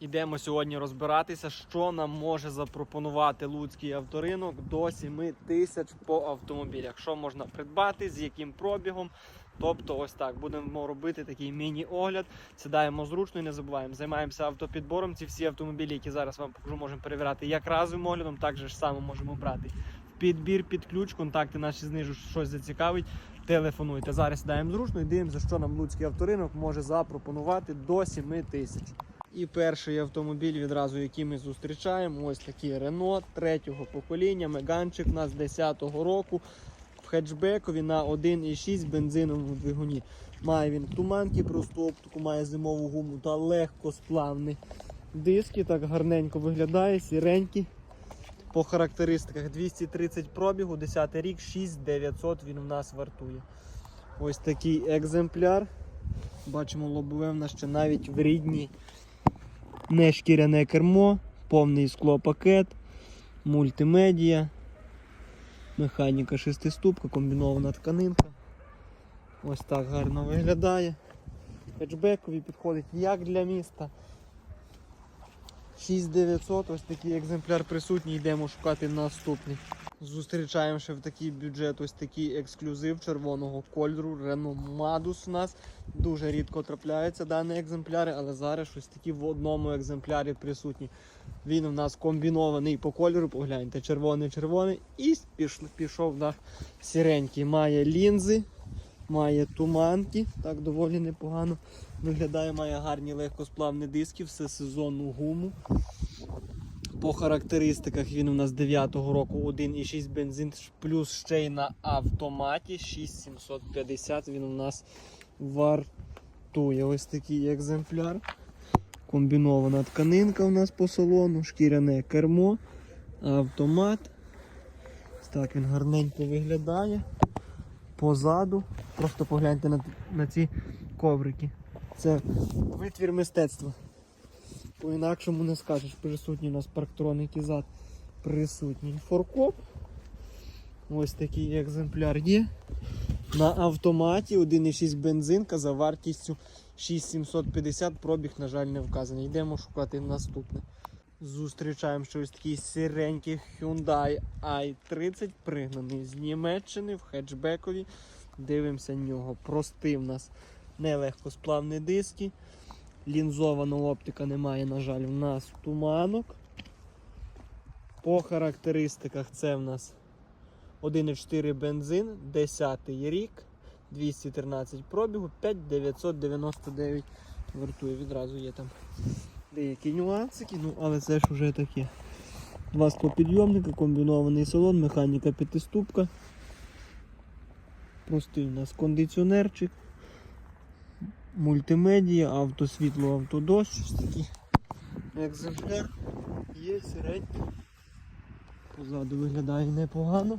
Ідемо сьогодні розбиратися, що нам може запропонувати луцький авторинок до 7 тисяч по автомобілях. Що можна придбати, з яким пробігом. Тобто, ось так будемо робити такий міні-огляд. Сідаємо зручно і не забуваємо. Займаємося автопідбором. Ці всі автомобілі, які зараз вам покажу, можемо перевіряти як разовим оглядом, так же ж само можемо брати в підбір під ключ. Контакти наші знижу, щось зацікавить. Телефонуйте. Зараз сідаємо зручно і дивимося, що нам луцький авторинок може запропонувати до 7 тисяч. І перший автомобіль, відразу який ми зустрічаємо, ось такий Renault третього покоління. Меганчик у нас 10-го року в хетчбекові на 1,6 бензиновому двигуні. Має він туманки, просту оптику, має зимову гуму та легкосплавні диски. Так гарненько виглядає, сіренькі. По характеристиках 230 пробігу, 10 рік, 6900 він у нас вартує. Ось такий екземпляр. Бачимо, лобове в нас ще навіть в рідній не шкіряне кермо, повний склопакет, мультимедіа, механіка шестиступка, комбінована тканинка. Ось так гарно виглядає. Хетчбекові підходить як для міста. 6900, ось такий екземпляр присутній, йдемо шукати наступний. Зустрічаємо ще в такий бюджет, ось такий ексклюзив червоного кольору. Renault Madus у нас. Дуже рідко трапляються дані екземпляри, але зараз щось такі в одному екземплярі присутні. Він у нас комбінований по кольору, погляньте, червоний-червоний і пішов, пішов на сіренький. Має лінзи, має туманки, так доволі непогано виглядає, має гарні легкосплавні диски, все сезонну гуму. По характеристиках він у нас 9-го року 1,6 бензин, плюс ще й на автоматі 6750 він у нас вартує. Ось такий екземпляр. Комбінована тканинка у нас по салону, шкіряне кермо, автомат. Ось так він гарненько виглядає. Позаду. Просто погляньте на, на ці коврики. Це витвір мистецтва. По-інакшому не скажеш, присутній у нас парктроники зад присутній. Форкоп. Ось такий екземпляр є. На автоматі 1,6 бензинка за вартістю 6750, пробіг, на жаль, не вказаний. Йдемо шукати наступне. Зустрічаємо ще ось такий сіренький Hyundai i30, пригнаний з Німеччини в хетчбекові. Дивимося нього. Простий в нас нелегкосплавні диски. Лінзована оптика немає, на жаль, в нас туманок. По характеристиках це в нас 1,4 бензин, 10 рік, 213 пробігу, 5999 вартує. Відразу є там деякі нюансики, ну але це ж вже таке. Два склопідйомника, комбінований салон, механіка п'ятиступка. Простий у нас кондиціонерчик мультимедія, автосвітло, автодощ, ось такий екземпляр є середній. Позаду виглядає непогано.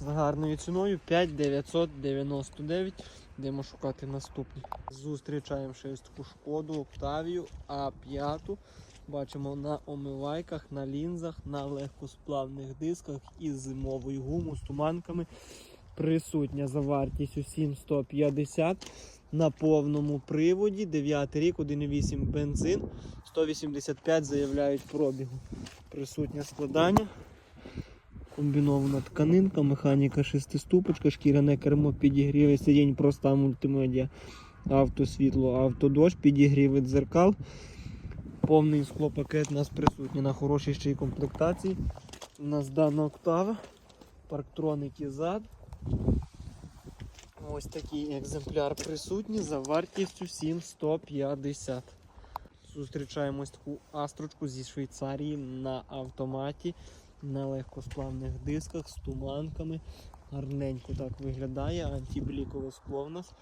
З гарною ціною 5999. Йдемо шукати наступний. Зустрічаємо ще таку шкоду Октавію А5. Бачимо на омивайках, на лінзах, на легкосплавних дисках із зимовою гуму, з туманками. Присутня за вартістю 7150 на повному приводі. 9 рік, 1,8 бензин, 185 заявляють пробігу. Присутнє складання. Комбінована тканинка, механіка шестиступочка, шкіряне кермо, підігріви сидінь, проста мультимедіа, автосвітло, автодощ, підігріви дзеркал. Повний склопакет у нас присутній на хорошій ще й комплектації. У нас дана октава, парктроники зад. Ось такий екземпляр присутній за вартістю 7150. Зустрічаємо ось таку астрочку зі Швейцарії на автоматі, на легкосплавних дисках з туманками. Гарненько так виглядає, антиблікове скло в нас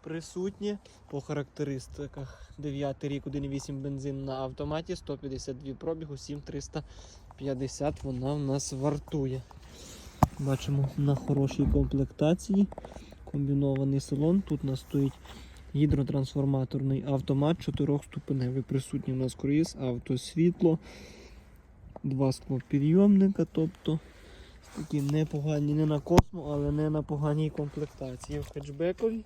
присутнє. По характеристиках 9 рік, 1,8 бензин на автоматі, 152 пробігу, 7350 вона в нас вартує. Бачимо на хорошій комплектації. Комбінований салон. Тут у нас стоїть гідротрансформаторний автомат 4 ступеневий. Присутній у нас круїз, автосвітло, два склопідйомника. Тобто такі непогані не на космо, але не на поганій комплектації. В хетчбекові.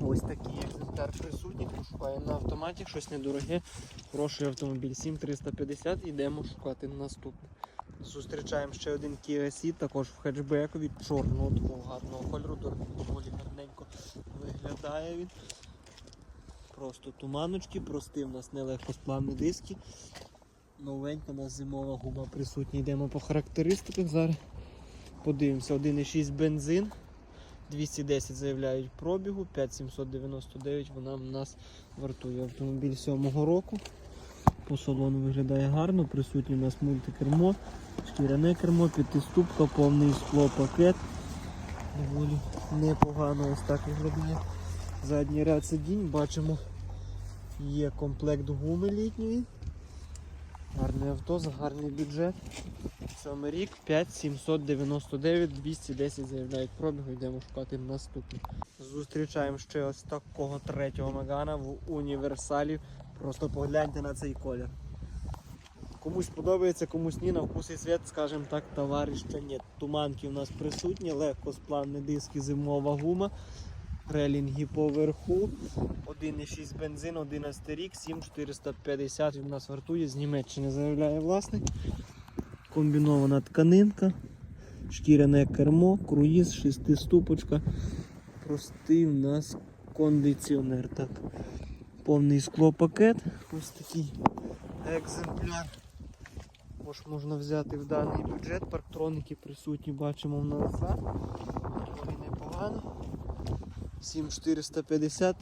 Ось такий екземпляр. присутній, шукає на автоматі, щось недороге. Хороший автомобіль 7350, йдемо шукати наступний. Зустрічаємо ще один Kia Ceed, також в хетчбекові, чорного такого гарного кольору, доволі гарненько виглядає він. Просто туманочки, прості в нас нелегкосплавні диски. Новенька у нас зимова гума присутня. Йдемо по характеристиках зараз. Подивимося, 1,6 бензин. 210 заявляють пробігу, 5799 вона в нас вартує. Автомобіль 7-го року. По салону виглядає гарно, присутнє у нас мультикермо, шкіряне кермо, п'ятиступка, повний скло пакет. Доволі непогано ось так виглядає. Задній ряд сидінь, бачимо, є комплект гуми літньої. Гарне авто за гарний бюджет. Сьомий рік 5799, 210 заявляють пробігу, йдемо шукати наступний. Зустрічаємо ще ось такого третього Мегана в універсалі. Просто погляньте на цей колір. Комусь подобається, комусь ні, на вкус і світ, скажімо так, товариша ні. Туманки у нас присутні, легкосплавні диски, зимова гума, релінги поверху, 1,6 бензин, 11 рік, 7450 він у нас вартує, з Німеччини заявляє власник. Комбінована тканинка, шкіряне кермо, круїз, шестиступочка. Простий у нас кондиціонер. Так. Повний склопакет. Ось такий екземпляр. Також можна взяти в даний бюджет. Парктроники присутні, бачимо в нас за. Доволі непогано. 7450.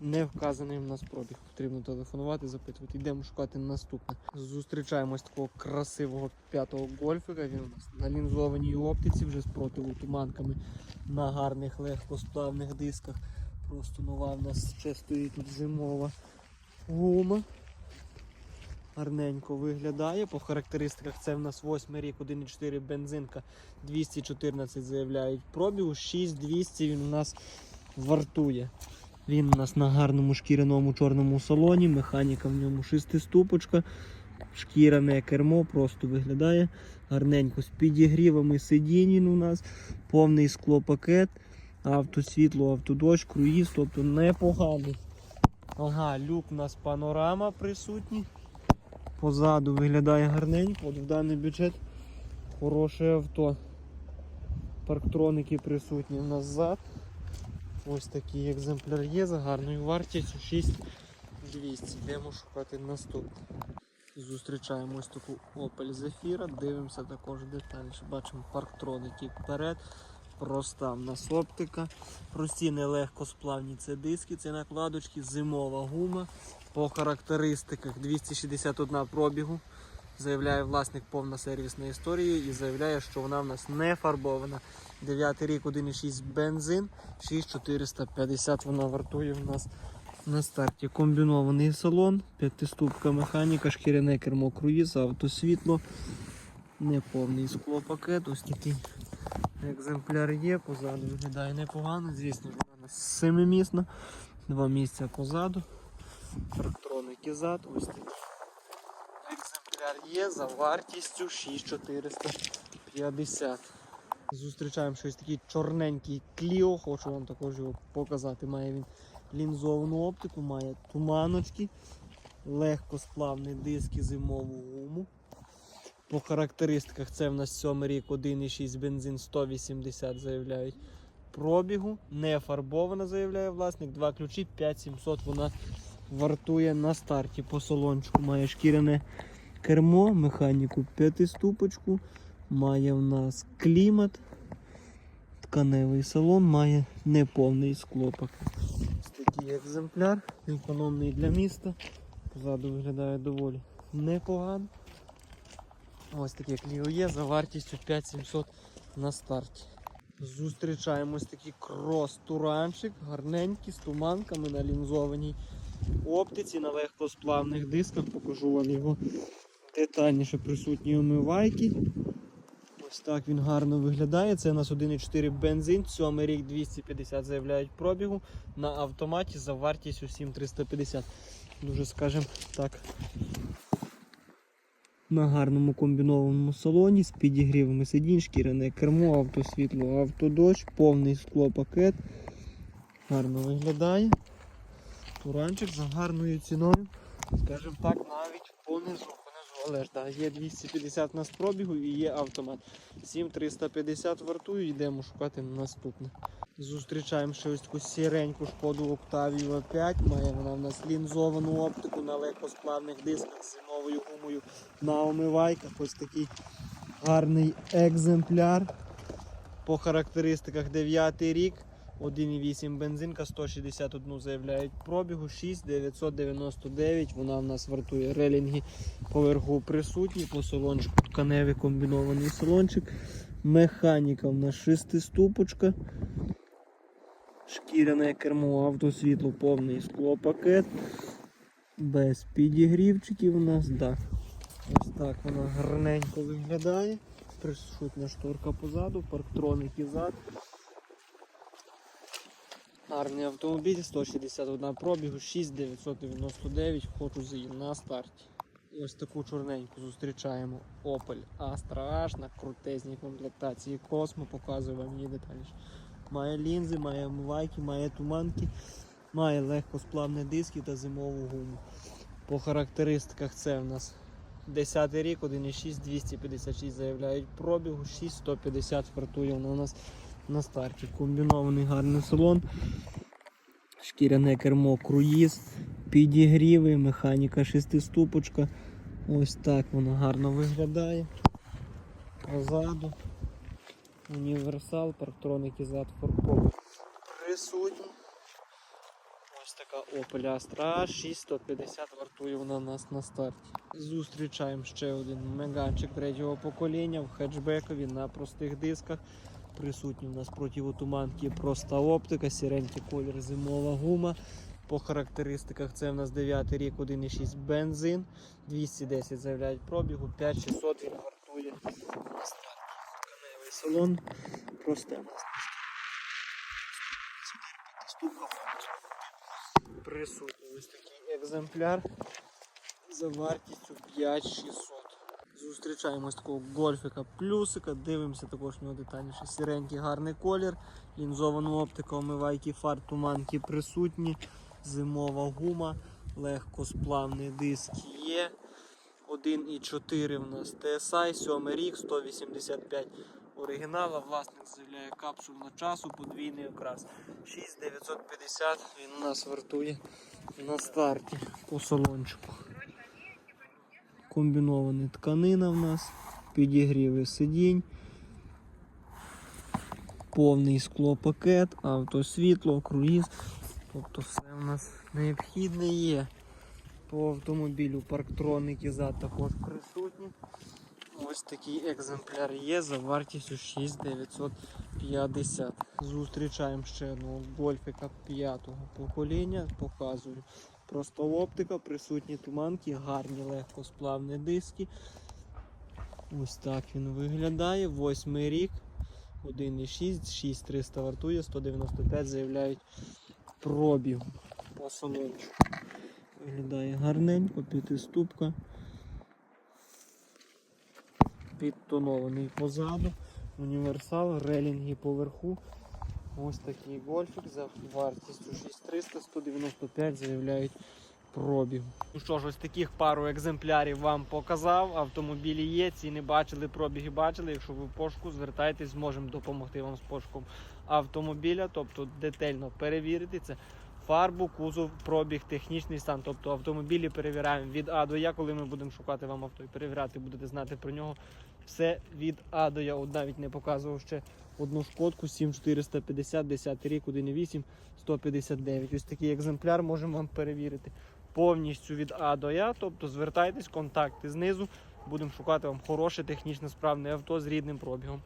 Не вказаний в нас пробіг. Потрібно телефонувати, запитувати. Йдемо шукати наступне. Зустрічаємось такого красивого п'ятого гольфика. Він у нас на лінзованій оптиці, вже з противотуманками на гарних легкосплавних дисках. Просто нова в нас ще стоїть тут зимова гума. Гарненько виглядає. По характеристиках це в нас 8 рік, 1,4 бензинка, 214 заявляють пробігу, 6200 він у нас вартує. Він у нас на гарному шкіряному чорному салоні, механіка в ньому шестиступочка, шкіряне кермо, просто виглядає гарненько з підігрівами сидінь він у нас, повний склопакет, автосвітло, автодощ, круїз, тобто непоганий. Ага, люк у нас панорама присутній. Позаду виглядає гарненько, от в даний бюджет хороше авто. Парктроники присутні назад. Ось такий екземпляр є за гарною вартістю 6200. Йдемо шукати наступний. Зустрічаємо ось таку Opel Zafira, дивимося також детальніше. Бачимо парктроники вперед. Проста в нас оптика. Прості нелегкосплавні це диски, це накладочки, зимова гума. По характеристиках 261 пробігу. Заявляє власник повна сервісна історія і заявляє, що вона в нас не фарбована. 9 рік 1,6 бензин, 6450 вона вартує в нас на старті. Комбінований салон, п'ятиступка механіка, шкіряне кермо круїз, автосвітло, неповний склопакет. Ось такий екземпляр є, позаду виглядає непогано. Звісно, вона семимісна, два місця позаду. Трактроники зад, ось такий екземпляр є за вартістю 6450. Зустрічаємо щось такий чорненький кліо, хочу вам також його показати. Має він лінзовану оптику, має туманочки, легкосплавні диски, зимову гуму. По характеристиках це в нас 7 рік 1,6 бензин 180 заявляють пробігу. Не фарбована, заявляє власник. Два ключі, 5700 вона вартує на старті. По салончику має шкіряне кермо, механіку п'ятиступочку. Має в нас клімат, тканевий салон, має неповний склопак. Ось такий екземпляр, економний для міста. Позаду виглядає доволі непогано. Ось таке кліо є за вартістю 5700 на старті. Зустрічаємо ось такий крос-туранчик, гарненький, з туманками на лінзованій оптиці, на легкосплавних дисках. Покажу вам його детальніше присутні омивайки. Ось так він гарно виглядає. Це у нас 1,4 бензин, 7 рік 250 заявляють пробігу на автоматі за вартістю 7350. Дуже скажем так. На гарному комбінованому салоні з підігрівами сидінь, шкіряне кермо, автосвітло, автодощ, повний склопакет. Гарно виглядає. Туранчик за гарною ціною. Скажімо так, навіть понизу. Понизу. Але ж да, є 250 на пробігу і є автомат. 7350 вартую, йдемо шукати наступне. Зустрічаємо ще ось таку сіреньку шкоду Octavia 5. Має вона в нас лінзовану оптику на легкосплавних дисках з зимовою гумою на омивайках. Ось такий гарний екземпляр. По характеристиках 9 рік. 1,8 бензинка, 161 заявляють пробігу, 6,999. Вона в нас вартує релінги поверху присутні, по салончику тканевий комбінований салончик. Механіка в нас шестиступочка. Шкіряне кермо, автосвітло, повний склопакет. Без підігрівчиків у нас, да. Ось так вона гарненько виглядає. Присутня шторка позаду, парктроники зад. Гарний автомобіль, 161 пробігу, 6999, хочу з її на старті. Ось таку чорненьку зустрічаємо Opel Astra H на крутезній комплектації Cosmo, показую вам її детальніше. Має лінзи, має омивайки, має туманки, має легкосплавні диски та зимову гуму. По характеристиках це в нас 10 рік, 1,6, 256 заявляють пробігу, 6150 вартує вона у нас на старті. Комбінований гарний салон, шкіряне кермо, круїз, підігріви, механіка шестиступочка. Ось так воно гарно виглядає. Позаду. Універсал, парктроники зад форковий присутні. Ось така Opel Astra 6150 вартує вона нас на старті. Зустрічаємо ще один меганчик третього покоління в хетчбекові на простих дисках. Присутні у нас противотуманки проста оптика, сіренький колір, зимова гума. По характеристиках це в нас 9 рік, 1,6 бензин, 210 заявляють пробігу, 5600 він вартує на. Тканевий салон. Просто у нас присутній ось такий екземпляр за вартістю 5600. Зустрічаємо ось такого гольфика плюсика, дивимося також нього детальніше. Сіренький гарний колір, лінзовану оптику, омивайки, фар, туманки присутні, зимова гума, легкосплавний диск є. 1,4 в нас TSI, 7 рік, 185 оригінала. Власник заявляє капсульна часу, подвійний окрас. 6950 він у нас вартує на старті по салончику. Комбінована тканина в нас, підігріви сидінь, повний склопакет, автосвітло, круїз. Тобто все у нас необхідне є. По автомобілю парктроники зад також присутні. Ось такий екземпляр є за вартістю 6950. Зустрічаємо ще одного гольфика п'ятого покоління. Показую. Просто оптика, присутні туманки, гарні легкосплавні диски. Ось так він виглядає. Восьмий рік. 1,6, 6300 вартує, 195 заявляють пробіг по салончику. Виглядає гарненько, п'ятиступка. Підтонований позаду, універсал, релінги поверху. Ось такий гольфік за вартістю 6300, 195 заявляють пробіг. Ну що ж, ось таких пару екземплярів вам показав. Автомобілі є, ціни бачили, пробіги бачили. Якщо ви в пошуку, звертайтесь, зможемо допомогти вам з пошуком автомобіля, тобто детально перевірити це. Фарбу, кузов, пробіг, технічний стан. Тобто автомобілі перевіряємо від А до Я, коли ми будемо шукати вам авто і перевіряти, будете знати про нього. Все від А до Я. От навіть не показував ще одну шкодку 7450, 10 рік, 1,8, 159. Ось такий екземпляр можемо вам перевірити повністю від А до Я. Тобто звертайтесь, контакти знизу. Будемо шукати вам хороше технічно справне авто з рідним пробігом.